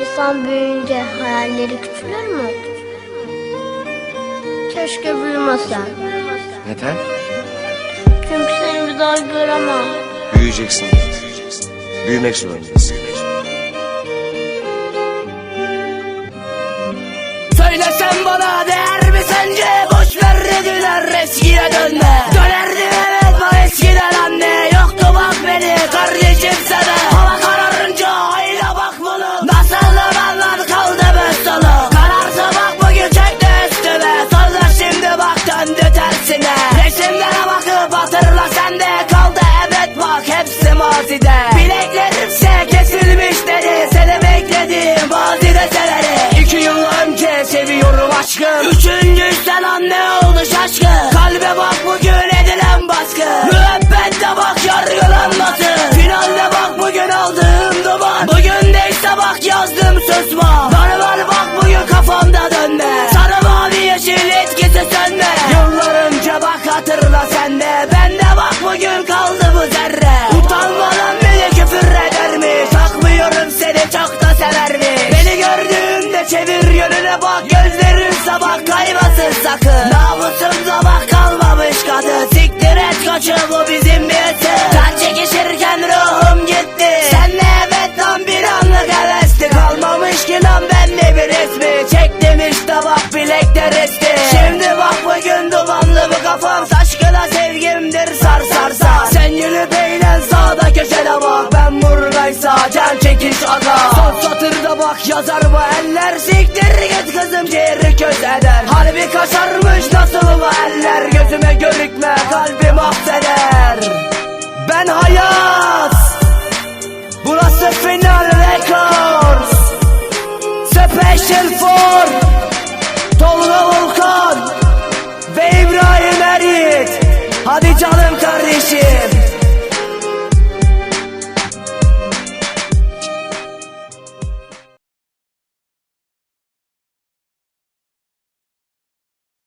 İnsan büyüyünce hayalleri küçülür mü? Keşke büyümesen. Neden? Çünkü seni bir daha göremem. Büyüyeceksin. Büyümek zorundasın. Söylesen bana değer mi sence? Boş ver dediler eskiye dönme Dönerdim evet bana eskiden anne Yoktu bak beni kardeşim sana sen de Kaldı evet bak hepsi mazide. Bileklerimse kesilmiş dedi Seni bekledim. Mazide seneri İki yıl önce seviyorum aşkım. Üçüncü sen anne oldu şaşkın. Kalbe bak bugün Koçum bu bizim etim Kan çekişirken ruhum gitti. Senle evet lan bir anlık hevesti Kalmamış ki lan bende bir resmi. Çektim işte bak bilekte resti. Şimdi bak bugün dumanlı bu kafam. Aşkına sevgimdir sar sar sar. Sen yürü eğlen sağda köşede bak. Ben buradaysa can çekiş aga. Son satırda bak yazar bu eller. Siktir git kızım ciğeri köz eder. Harbi kaşarmış nasıl bu eller Gözüme görükme kalbi mahveder. Ben hayat Burası Final Records Special for